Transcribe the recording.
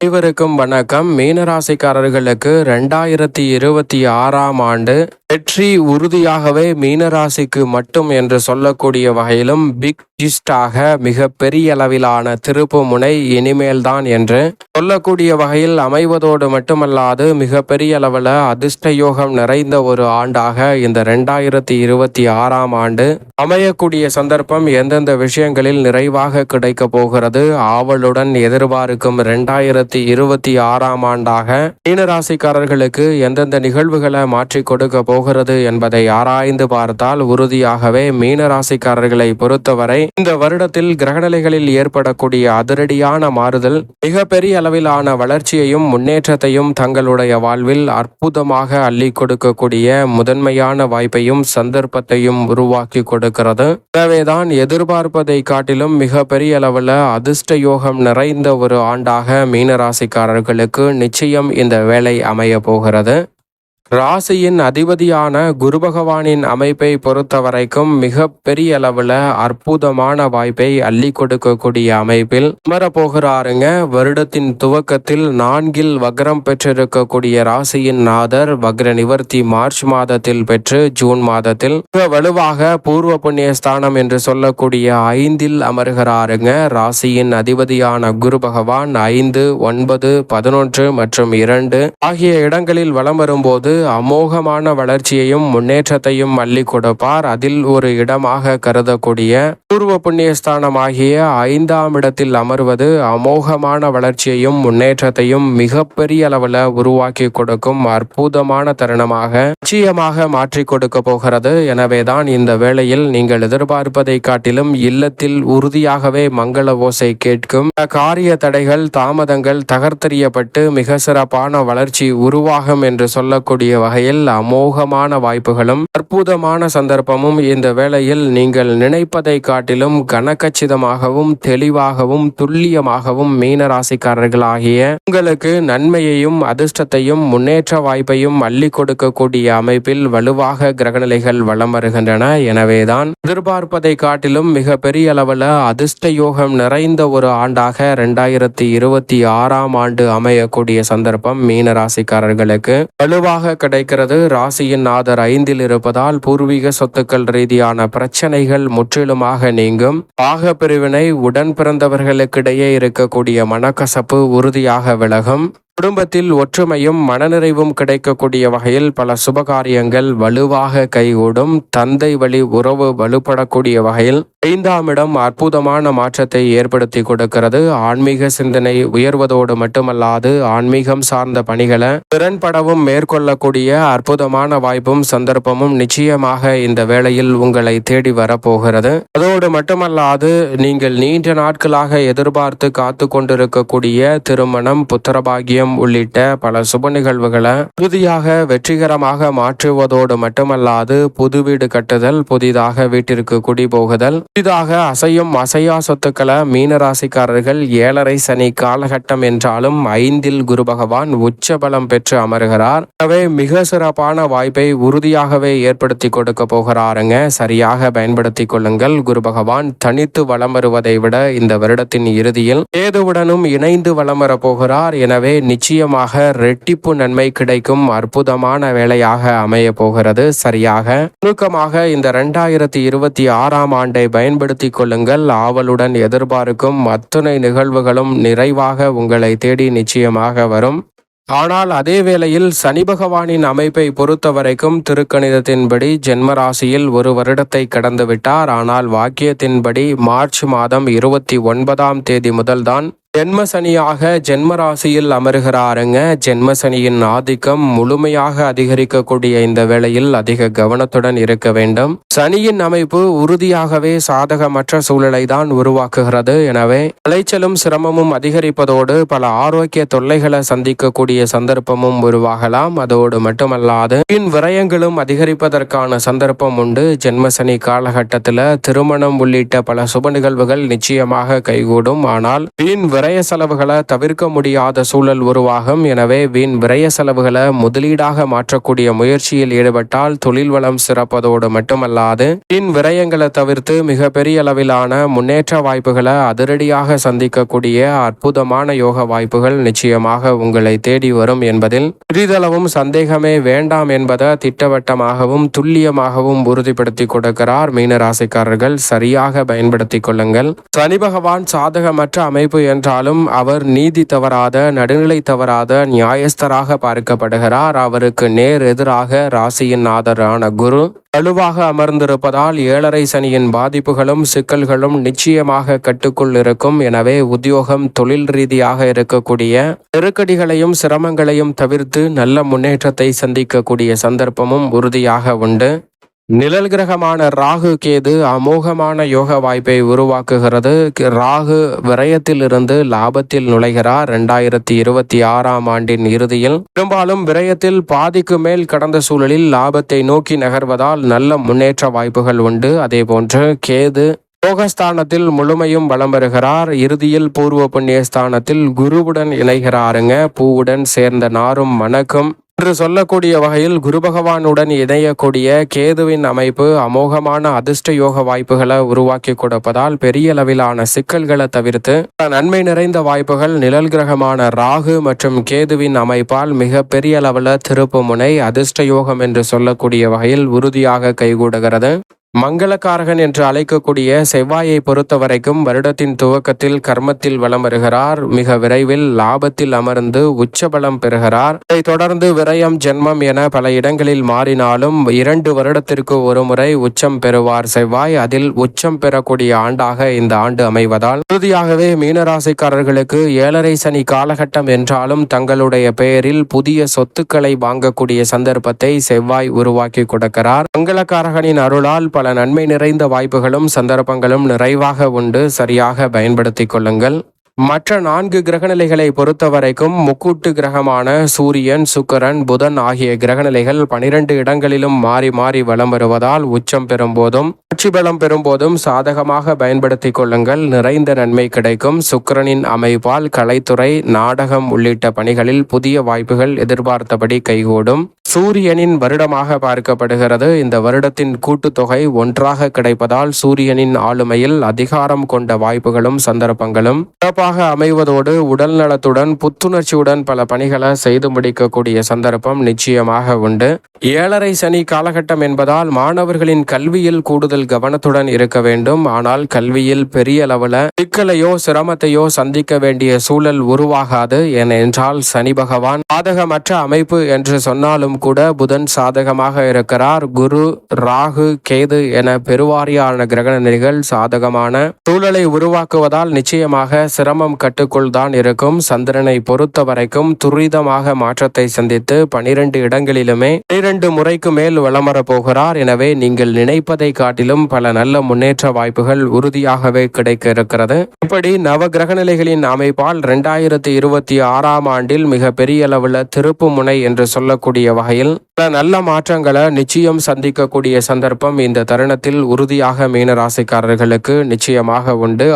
அனைவருக்கும் வணக்கம். மீனராசிக்காரர்களுக்கு ரெண்டாயிரத்தி இருபத்தி ஆறாம் ஆண்டு வெற்றி உறுதியாகவே மீனராசிக்கு மட்டும் என்று சொல்லக்கூடிய வகையிலும் பிக் ஜிஸ்டாக மிக பெரிய அளவிலான திருப்பு முனை இனிமேல்தான் என்று சொல்லக்கூடிய வகையில் அமைவதோடு மட்டுமல்லாது மிக பெரிய அளவில் அதிர்ஷ்ட யோகம் நிறைந்த ஒரு ஆண்டாக இந்த ரெண்டாயிரத்தி இருபத்தி ஆறாம் ஆண்டு அமையக்கூடிய சந்தர்ப்பம் எந்தெந்த விஷயங்களில் நிறைவாக கிடைக்க போகிறது ஆவலுடன் எதிர்பார்க்கும் ரெண்டாயிரத்தி இருபத்தி ஆறாம் ஆண்டாக மீனராசிக்காரர்களுக்கு எந்தெந்த நிகழ்வுகளை மாற்றி கொடுக்க போகிறது என்பதை ஆராய்ந்து பார்த்தால் உறுதியாகவே மீனராசிக்காரர்களை பொறுத்தவரை இந்த வருடத்தில் கிரகநிலைகளில் ஏற்படக்கூடிய அதிரடியான மாறுதல் மிக பெரிய அளவிலான வளர்ச்சியையும் முன்னேற்றத்தையும் தங்களுடைய வாழ்வில் அற்புதமாக அள்ளி கொடுக்கக்கூடிய முதன்மையான வாய்ப்பையும் சந்தர்ப்பத்தையும் உருவாக்கி கொடுக்கிறது. எனவேதான் எதிர்பார்ப்பதை காட்டிலும் மிக பெரிய அளவில் அதிர்ஷ்ட யோகம் நிறைந்த ஒரு ஆண்டாக ராசிக்காரர்களுக்கு நிச்சயம் இந்த வேலை அமைய போகிறது. ராசியின் அதிபதியான குரு பகவானின் அமைப்பை பொறுத்த வரைக்கும் மிக பெரிய அளவுல அற்புதமான வாய்ப்பை அள்ளி கொடுக்கக்கூடிய அமைப்பில் அமரப்போகிறாருங்க. வருடத்தின் துவக்கத்தில் நான்கில் வக்ரம் பெற்றிருக்கக்கூடிய ராசியின் நாதர் வக்ர நிவர்த்தி மார்ச் மாதத்தில் பெற்று ஜூன் மாதத்தில் மிக வலுவாக பூர்வ புண்ணிய ஸ்தானம் என்று சொல்லக்கூடிய ஐந்தில் அமர்கிறாருங்க. ராசியின் அதிபதியான குரு பகவான் ஐந்து ஒன்பது பதினொன்று மற்றும் இரண்டு ஆகிய இடங்களில் வலம் வரும்போது அமோகமான வளர்ச்சியையும் முன்னேற்றத்தையும் அள்ளி கொடுப்பார். அதில் ஒரு இடமாக கருதக்கூடிய பூர்வ புண்ணியஸ்தானம் ஆகிய ஐந்தாம் இடத்தில் அமர்வது அமோகமான வளர்ச்சியையும் முன்னேற்றத்தையும் மிகப்பெரிய அளவில் உருவாக்கி கொடுக்கும் அற்புதமான தருணமாக நிச்சயமாக மாற்றி கொடுக்க போகிறது. எனவேதான் இந்த வேளையில் நீங்கள் எதிர்பார்ப்பதை காட்டிலும் இல்லத்தில் உறுதியாகவே மங்கள ஓசை கேட்கும். காரிய தடைகள் தாமதங்கள் தகர்த்தெறியப்பட்டு மிக சிறப்பான வளர்ச்சி உருவாகும் என்று சொல்லக்கூடிய வகையில் அமோகமான வாய்ப்புகளும் அற்புதமான சந்தர்ப்பமும் இந்த வேளையில் நீங்கள் நினைப்பதை காட்டிலும் கனக்கச்சிதமாகவும் தெளிவாகவும் துல்லியமாகவும் மீனராசிக்காரர்களாகிய உங்களுக்கு நன்மையையும் அதிர்ஷ்டத்தையும் முன்னேற்ற வாய்ப்பையும் அள்ளி கொடுக்கக்கூடிய அமைப்பில் வலுவாக கிரகநிலைகள் வலம் வருகின்றன. எனவேதான் எதிர்பார்ப்பதை காட்டிலும் மிக பெரிய அளவில் அதிர்ஷ்ட யோகம் நிறைந்த ஒரு ஆண்டாக இரண்டாயிரத்தி இருபத்தி ஆறாம் ஆண்டு அமையக்கூடிய சந்தர்ப்பம் மீனராசிக்காரர்களுக்கு வலுவாக கிடைக்கிறது. ராசியின் நாதர் ஐந்தில் இருப்பதால் பூர்வீக சொத்துக்கள் ரீதியான பிரச்சனைகள் முற்றிலுமாக நீங்கும். பாக பிரிவினை உடன் பிறந்தவர்களுக்கிடையே இருக்கக்கூடிய மனக்கசப்பு உறுதியாக விலகும். குடும்பத்தில் ஒற்றுமையும் மனநிறைவும் கிடைக்கக்கூடிய வகையில் பல சுபகாரியங்கள் வலுவாக கைகூடும். தந்தை வழி உறவு வலுப்படக்கூடிய வகையில் ஐந்தாம் இடம் அற்புதமான மாற்றத்தை ஏற்படுத்தி கொடுக்கிறது. ஆன்மீக சிந்தனை உயர்வதோடு மட்டுமல்லாது ஆன்மீகம் சார்ந்த பணிகளை திறன்படவும் மேற்கொள்ளக்கூடிய அற்புதமான வாய்ப்பும் சந்தர்ப்பமும் நிச்சயமாக இந்த வேளையில் உங்களை தேடி வரப்போகிறது. அதோடு மட்டுமல்லாது நீங்கள் நீண்ட நாட்களாக எதிர்பார்த்து காத்து கொண்டிருக்கக்கூடிய திருமணம் புத்திரபாகியம் உள்ளிட்ட பல சுப நிகழ்வுகளை உறுதியாக வெற்றிகரமாக மாற்றுவதோடு மட்டுமல்லாது புது வீடு கட்டுதல் புதிதாக வீட்டிற்கு குடி போகுதல் புதிதாக அசையும் அசையா சொத்துக்களை மீனராசிக்காரர்கள் ஏழரை சனி காலகட்டம் என்றாலும் ஐந்தில் குரு பகவான் உச்சபலம் பெற்று அமர்கிறார். எனவே மிக சிறப்பான வாய்ப்பை உறுதியாகவே ஏற்படுத்தி கொடுக்க போகிறாருங்க. சரியாக பயன்படுத்தி கொள்ளுங்கள். குரு பகவான் தனித்து வளம் வருவதை விட இந்த வருடத்தின் இறுதியில் ஏதுவுடனும் இணைந்து வளம் வர போகிறார். எனவே நிச்சயமாக ரெட்டிப்பு நன்மை கிடைக்கும் அற்புதமான வேலையாக அமைய போகிறது. சரியாக. நுணுக்கமாக இந்த ரெண்டாயிரத்தி இருபத்தி ஆறாம் ஆண்டை பயன்படுத்தி கொள்ளுங்கள். ஆவலுடன் எதிர்பார்க்கும் அத்துணை நிகழ்வுகளும் நிறைவாக உங்களை தேடி நிச்சயமாக வரும். ஆனால் அதே வேளையில் சனி பகவானின் அமைப்பை பொறுத்த வரைக்கும் திருக்கணிதத்தின்படி ஜென்மராசியில் ஒரு வருடத்தை கடந்து விட்டார் ஆனால் வாக்கியத்தின்படி மார்ச் மாதம் இருபத்தி ஒன்பதாம் தேதி முதல்தான் ஜென்ம சனியாக ஜென்ம ராசியில் அமர்கிறாருங்க. ஜென்ம சனியின் ஆதிக்கம் முழுமையாக அதிகரிக்கக்கூடிய இந்த வேளையில் அதிக கவனத்துடன் இருக்க வேண்டும். சனியின் அமைப்பு உறுதியாகவே சாதகமற்ற சூழலை தான் உருவாக்குகிறது. எனவே அலைச்சலும் சிரமமும் அதிகரிப்பதோடு பல ஆரோக்கிய தொல்லைகளை சந்திக்கக்கூடிய சந்தர்ப்பமும் உருவாகலாம். அதோடு மட்டுமல்லாது பின் விரயங்களும் அதிகரிப்பதற்கான சந்தர்ப்பம் உண்டு. ஜென்ம சனி காலகட்டத்தில் திருமணம் உள்ளிட்ட பல சுப நிகழ்வுகள் நிச்சயமாக கைகூடும். ஆனால் வீண் விரய செலவுகளை தவிர்க்க முடியாத சூழல் உருவாகும். எனவே வீண் விரய செலவுகளை முதலீடாக மாற்றக்கூடிய முயற்சியில் ஈடுபட்டால் தொழில் வளம் சிறப்பதோடு மட்டுமல்லாது வீண் விரயங்களை தவிர்த்து மிகப்பெரிய அளவிலான முன்னேற்ற வாய்ப்புகளை அதிரடியாக சந்திக்கக்கூடிய அற்புதமான யோக வாய்ப்புகள் நிச்சயமாக உங்களை தேடி வரும் என்பதில் சிறிதளவும் சந்தேகமே வேண்டாம் என்பதை திட்டவட்டமாகவும் துல்லியமாகவும் உறுதிப்படுத்தி கொடுக்கிறார் மீனராசிக்காரர்கள். சரியாக பயன்படுத்திக் கொள்ளுங்கள். சனி பகவான் சாதகமற்ற அமைப்பு என்ற என்றாலும் அவர் நீதி தவறாத நடுநிலை தவறாத நியாயஸ்தராக பார்க்கப்படுகிறார். அவருக்கு நேர் எதிராக ராசியின் ஆதரான குரு வலுவாக அமர்ந்திருப்பதால் ஏழரை சனியின் பாதிப்புகளும் சிக்கல்களும் நிச்சயமாக கட்டுக்குள் இருக்கும். எனவே உத்தியோகம் தொழில் ரீதியாக இருக்கக்கூடிய நெருக்கடிகளையும் சிரமங்களையும் தவிர்த்து நல்ல முன்னேற்றத்தை சந்திக்கக்கூடிய சந்தர்ப்பமும் உறுதியாக உண்டு. நிழல் கிரகமான ராகு கேது அமோகமான யோக வாய்ப்பை உருவாக்குகிறது. ராகு விரயத்திலிருந்து லாபத்தில் நுழைகிறார். இரண்டாயிரத்தி இருபத்தி ஆறாம் ஆண்டின் இறுதியில் பெரும்பாலும் விரயத்தில் பாதிக்கு மேல் கடந்த சூழலில் லாபத்தை நோக்கி நகர்வதால் நல்ல முன்னேற்ற வாய்ப்புகள் உண்டு. அதேபோன்று கேது யோகஸ்தானத்தில் முழுமையும் வலம் வருகிறார் இறுதியில் பூர்வ புண்ணிய ஸ்தானத்தில் குருவுடன் இணைகிறாருங்க. பூவுடன் சேர்ந்த நாரும் மணக்கும் என்று சொல்லக்கூடிய வகையில் குரு பகவானுடன் இணையக்கூடிய கேதுவின் அமைப்பு அமோகமான அதிர்ஷ்ட யோக வாய்ப்புகளை உருவாக்கி கொடுப்பதால் பெரிய அளவிலான சிக்கல்களை தவிர்த்து நன்மை நிறைந்த வாய்ப்புகள் நிழல் கிரகமான ராகு மற்றும் கேதுவின் அமைப்பால் மிக பெரிய அளவில் திருப்பு முனை அதிர்ஷ்ட யோகம் என்று சொல்லக்கூடிய வகையில் உறுதியாக கைகூடுகிறது. மங்களக்காரகன் என்று அழைக்கக்கூடிய செவ்வாயை பொறுத்த வரைக்கும் வருடத்தின் துவக்கத்தில் கர்மத்தில் வலம் வருகிறார். மிக விரைவில் லாபத்தில் அமர்ந்து உச்சபலம் பெறுகிறார். இதைத் தொடர்ந்து விரயம் ஜென்மம் என பல இடங்களில் மாறினாலும் இரண்டு வருடத்திற்கு ஒரு முறை உச்சம் பெறுவார் செவ்வாய். அதில் உச்சம் பெறக்கூடிய ஆண்டாக இந்த ஆண்டு அமைவதால் உறுதியாகவே மீனராசிக்காரர்களுக்கு ஏழரை சனி காலகட்டம் என்றாலும் தங்களுடைய பெயரில் புதிய சொத்துக்களை வாங்கக்கூடிய சந்தர்ப்பத்தை செவ்வாய் உருவாக்கி கொடுக்கிறார். மங்களக்காரகனின் அருளால் பல நன்மை நிறைந்த வாய்ப்புகளும் சந்தர்ப்பங்களும் நிறைவாக உண்டு. சரியாக பயன்படுத்தி கொள்ளுங்கள். மற்ற நான்கு கிரகநிலைகளை பொறுத்தவரைக்கும் முக்கூட்டு கிரகமான சூரியன் சுக்கரன் புதன் ஆகிய கிரகநிலைகள் பனிரெண்டு இடங்களிலும் மாறி மாறி வலம் வருவதால் உச்சம் பெறும்போதும் ஆட்சி பலம் பெறும்போதும் சாதகமாக பயன்படுத்திக் கொள்ளுங்கள். நிறைந்த நன்மை கிடைக்கும். சுக்கரனின் அமைப்பால் கலைத்துறை நாடகம் உள்ளிட்ட பணிகளில் புதிய வாய்ப்புகள் எதிர்பார்த்தபடி கைகூடும். சூரியனின் வருடமாக பார்க்கப்படுகிறது. இந்த வருடத்தின் கூட்டுத்தொகை ஒன்றாக கிடைப்பதால் சூரியனின் ஆளுமையில் அதிகாரம் கொண்ட வாய்ப்புகளும் சந்தர்ப்பங்களும் சிறப்பாக அமைவதோடு உடல் நலத்துடன் புத்துணர்ச்சியுடன் பல பணிகளை செய்து முடிக்கக்கூடிய சந்தர்ப்பம் நிச்சயமாக உண்டு. ஏழரை சனி காலகட்டம் என்பதால் மாணவர்களின் கல்வியில் கூடுதல் கவனத்துடன் இருக்க வேண்டும். ஆனால் கல்வியில் பெரிய அளவில் சிக்கலையோ சிரமத்தையோ சந்திக்க வேண்டிய சூழல் உருவாகாது. ஏனென்றால் சனி பகவான் சாதகமற்ற அமைப்பு என்று சொன்னாலும் கூட புதன் சாதகமாக இருக்கிறார். குரு ராகு கேது என பெருவாரியான கிரகநிலைகள் சாதகமான சூழலை உருவாக்குவதால் நிச்சயமாக சிரமம் கட்டுக்குள் தான் இருக்கும். சந்திரனை பொறுத்த வரைக்கும் துரிதமாக மாற்றத்தை சந்தித்து பனிரெண்டு இடங்களிலுமே பனிரெண்டு முறைக்கு மேல் வளமர போகிறார். எனவே நீங்கள் நினைப்பதை காட்டிலும் பல நல்ல முன்னேற்ற வாய்ப்புகள் உறுதியாகவே கிடைக்க இருக்கிறது இப்படி நவ கிரகநிலைகளின் அமைப்பால் இரண்டாயிரத்தி இருபத்தி ஆறாம் ஆண்டில் மிக பெரிய அளவில் திருப்பு முனை என்று சொல்லக்கூடிய வகையில் பல நல்ல மாற்றங்களை நிச்சயம் சந்திக்கக்கூடிய சந்தர்ப்பம் இந்த தருணத்தில் உறுதியாக மீன ராசிக்காரர்களுக்கு நிச்சயமாக உண்டு.